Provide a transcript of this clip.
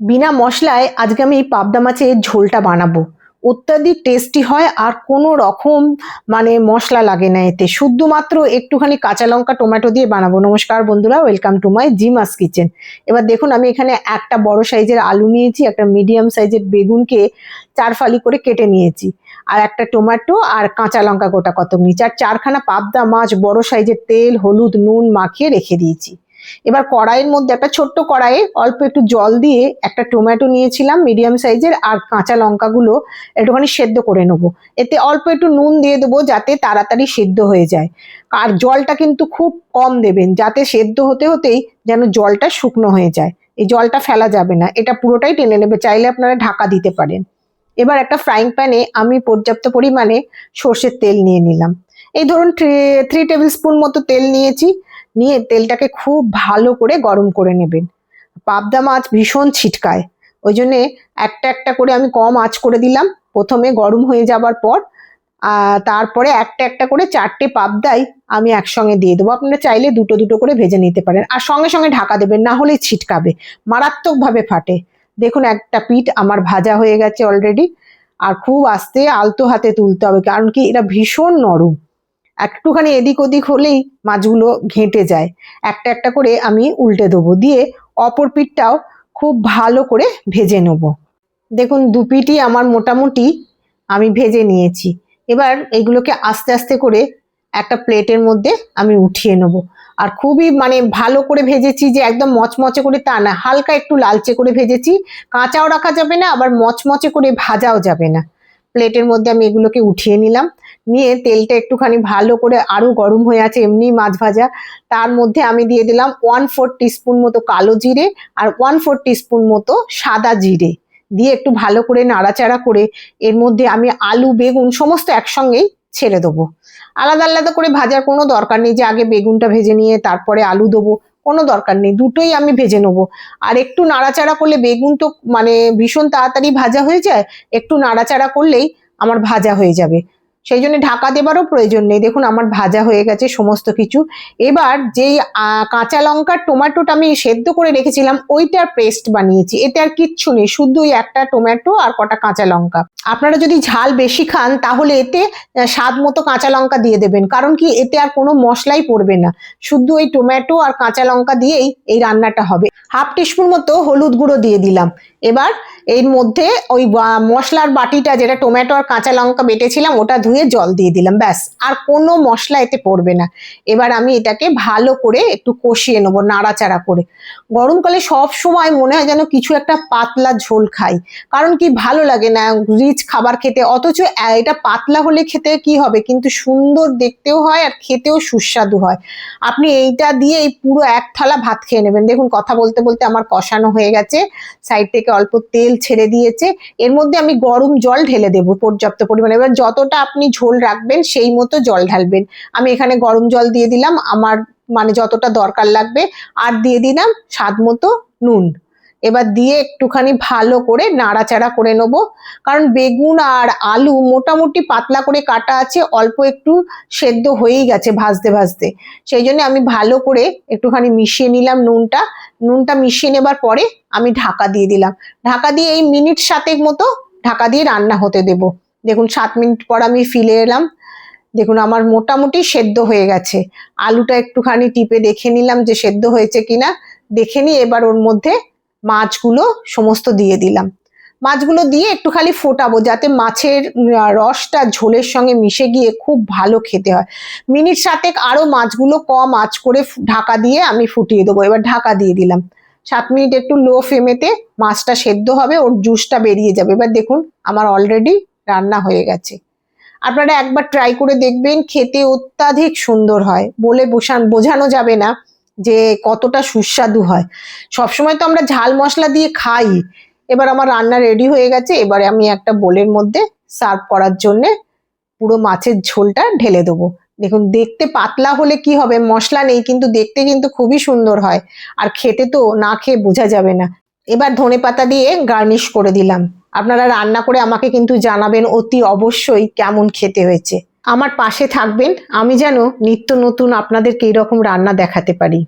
বিনা মশলায় আজকে আমি এই পাবদা মাছের ঝোলটা বানাবো। অত্যাধিক টেস্টি হয় আর কোনো রকম মানে মশলা লাগে না এতে। শুধুমাত্র একটুখানি কাঁচা লঙ্কা, টমেটো দিয়ে বানাবো। নমস্কার বন্ধুরা ওয়েলকাম টু মাই জিমাস কিচেন এবার দেখুন, আমি এখানে একটা বড় সাইজের আলু নিয়েছি, একটা মিডিয়াম সাইজের বেগুনকে চার ফালি করে কেটে নিয়েছি। আর একটা টমেটো আর কাঁচা লঙ্কা গোটা কত নিয়েছি। আর চারখানা পাবদা মাছ বড় সাইজের তেল, হলুদ, নুন মাখিয়ে রেখে দিয়েছি। এবার কড়াইয়ের মধ্যে একটা ছোট্ট কড়াইয়ে অল্প একটু জল দিয়ে একটা টমেটো নিয়েছিলাম মিডিয়াম সাইজের আর কাঁচা লঙ্কাগুলো একটুখানি সেদ্ধ করে নেব। এতে অল্প একটু নুন দিয়ে দেবো যাতে তাড়াতাড়ি সেদ্ধ হয়ে যায়। আর জলটা কিন্তু খুব কম দেবেন, যাতে সেদ্ধ হতে হতেই যেন জলটা শুকনো হয়ে যায়। এই জলটা ফেলা যাবে না, এটা পুরোটাই টেনে নেবে, চাইলে আপনারা ঢাকা দিতে পারেন। এবার একটা ফ্রাইং প্যানে আমি পর্যাপ্ত পরিমাণে সর্ষের তেল নিয়ে নিলাম। এই ধরুন থ্রি টেবিল স্পুন মতো তেল নিয়েছি। নিয়ে তেলটাকে খুব ভালো করে গরম করে নেবেন। পাবদা মাছ ভীষণ ছিটকায়। ওই জন্যে একটা একটা করে আমি কম আঁচ করে দিলাম। প্রথমে গরম হয়ে যাবার পর তারপরে একটা একটা করে চারটে পাবদাই আমি একসঙ্গে দিয়ে দেবো। আপনারা চাইলে দুটো দুটো করে ভেজে নিতে পারেন। আর সঙ্গে সঙ্গে ঢাকা দেবেন, না হলে ছিটকাবে। মারাত্মকভাবে ফাটে। দেখুন, একটা পিঠ আমার ভাজা হয়ে গেছে অলরেডি আর খুব আস্তে আলতো হাতে তুলতে হবে, কারণ কি এটা ভীষণ নরম। একটুখানি এদিক ওদিক হলেই মাছগুলো ঘেঁটে যায়। একটা একটা করে আমি উল্টে দেবো। দিয়ে অপর পিঠটাও খুব ভালো করে ভেজে নেব। দেখুন, দু পিঠই আমার মোটামুটি আমি ভেজে নিয়েছি। এবার এগুলোকে আস্তে আস্তে করে একটা প্লেটের মধ্যে আমি উঠিয়ে নেব। আর খুবই মানে ভালো করে ভেজেছি যে একদম মচমচে করে তা না, হালকা একটু লালচে করে ভেজেছি। কাঁচাও রাখা যাবে না, আবার মচমচে করে ভাজাও যাবে না। প্লেটের মধ্যে আমি এগুলোকে উঠিয়ে নিলাম। নিয়ে তেলটা একটুখানি ভালো করে আরও গরম হয়ে আছে এমনি মাছ ভাজা। তার মধ্যে আমি দিয়ে দিলাম ওয়ান ফোর টিস্পুন মতো কালো জিরে আর ওয়ান ফোর টিস্পুন মতো সাদা জিরে। দিয়ে একটু ভালো করে নাড়াচাড়া করে এর মধ্যে আমি আলু, বেগুন সমস্ত একসঙ্গেই ছেড়ে দেবো। আলাদা আলাদা করে ভাজার কোনো দরকার নেই, যে আগে বেগুনটা ভেজে নিয়ে তারপরে আলু দেবো, কোনো দরকার নেই, দুটোই আমি ভেজে নেব। আর একটু নাড়াচাড়া করলে বেগুন তো মানে ভীষণ তাড়াতাড়ি ভাজা হয়ে যায়, একটু নাড়াচাড়া করলেই আমার ভাজা হয়ে যাবে। সেই জন্য ঢাকা দেবারও প্রয়োজন নেই। দেখুন, আমার ভাজা হয়ে গেছে সমস্ত কিছু। এবার যেই কাঁচা লঙ্কার টমেটোটা আমি সেদ্ধ করে রেখেছিলাম, ওইটার পেস্ট বানিয়েছি। এতে আর কিচ্ছু নেই শুধু একটা টমেটো আর কটা কাঁচা লঙ্কা। আপনারা যদি ঝাল বেশি খান, তাহলে এতে স্বাদ মতো কাঁচা লঙ্কা দিয়ে দেবেন। কারণ কি, এতে আর কোনো মশলাই পড়বে না। শুধু ওই টমেটো আর কাঁচা লঙ্কা দিয়েই এই রান্নাটা হবে। হাফ টিস্পুন মতো হলুদ গুঁড়ো দিয়ে দিলাম। এবার এর মধ্যে ওই মশলার বাটিটা যেটা টমেটো আর কাঁচা লঙ্কা বেটেছিলাম, ওটা ধুয়ে জল দিয়ে দিলাম, ব্যাস। আর কোনো মশলা এতে পড়বে না। এবার আমি এটাকে ভালো করে একটু কষিয়ে নেব, নাড়াচাড়া করে। গরমকালে সব সময় মনে হয় যেন কিছু একটা পাতলা ঝোল খাই। কারণ কি, ভালো লাগে না, রিচ খাবার খেতে। অথচ এটা পাতলা হলে খেতে কি হবে? কিন্তু সুন্দর দেখতেও হয় আর খেতেও সুস্বাদু হয়। আপনি এইটা দিয়ে এই পুরো এক থালা ভাত খেয়ে নেবেন। দেখুন, কথা বলতে বলতে আমার কষানো হয়ে গেছে। সাইড থেকে অল্প তেল ছেড়ে দিয়েছে। এর মধ্যে আমি গরম জল ঢেলে দেব পর্যাপ্ত পরিমাণে। এবার যতটা আপনি ঝোল রাখবেন, সেই মতো জল ঢালবেন। আমি এখানে গরম জল দিয়ে দিলাম। আমার মানে যতটা দরকার লাগবে, আর দিয়ে দিলাম স্বাদ মতো নুন। এবার দিয়ে একটুখানি ভালো করে নাড়াচাড়া করে নেব। কারণ বেগুন আর আলু মোটামুটি পাতলা করে কাটা আছে, অল্প একটু সেদ্ধ হয়েই গেছে ভাজতে ভাজতে। সেই জন্য আমি ভালো করে একটুখানি মিশিয়ে নিলাম নুনটা। নুনটা মিশিয়ে নেবার পরে আমি ঢাকা দিয়ে দিলাম। ঢাকা দিয়ে এই মিনিট সাতেক মতো ঢাকা দিয়ে রান্না হতে দেব। দেখুন, সাত মিনিট পর আমি ফিরে এলাম। দেখুন, আমার মোটামুটি সেদ্ধ হয়ে গেছে। আলুটা একটুখানি টিপে দেখে নিলাম যে সেদ্ধ হয়েছে কিনা। দেখে নিয়ে এবার ওর মধ্যে মাছগুলো সমস্ত দিয়ে দিলাম। মাছগুলো দিয়ে একটু খালি ফোটাবো যাতে মাছের রসটা ঝোলের সঙ্গে মিশে গিয়ে খুব ভালো খেতে হয়। মিনিট সাতেক আরও মাছগুলো কম আঁচ করে ঢাকা দিয়ে আমি ফুটিয়ে দেবো। এবার ঢাকা দিয়ে দিলাম। সাত মিনিট একটু লো ফ্লেমেতে মাছটা সেদ্ধ হবে, ওর জুসটা বেরিয়ে যাবে। এবার দেখুন, আমার অলরেডি রান্না হয়ে গেছে। আপনারা একবার ট্রাই করে দেখবেন, খেতে অত্যাধিক সুন্দর হয়। বলে বোঝানো যাবে না। যে কতটা সুস্বাদু হয়। সবসময় তো আমরা ঝাল মশলা দিয়ে খাই। এবার আমার রান্না রেডি হয়ে গেছে, এবারে আমি একটা বোলের মধ্যে সার্ভ করার জন্য পুরো মাছের ঝোলটা ঢেলে দেবো। দেখুন, দেখতে পাতলা হলে কি হবে? মশলা নেই, কিন্তু দেখতে কিন্তু খুবই সুন্দর হয়। আর খেতে তো না খেয়ে বোঝা যাবে না। এবার ধনে পাতা দিয়ে গার্নিশ করে দিলাম। আপনারা রান্না করে আমাকে কিন্তু জানাবেন অতি অবশ্যই কেমন খেতে হয়েছে। আমার পাশে থাকবেন। আমি যেন নিত্য নতুন আপনাদেরকে এইরকম রান্না দেখাতে পারি।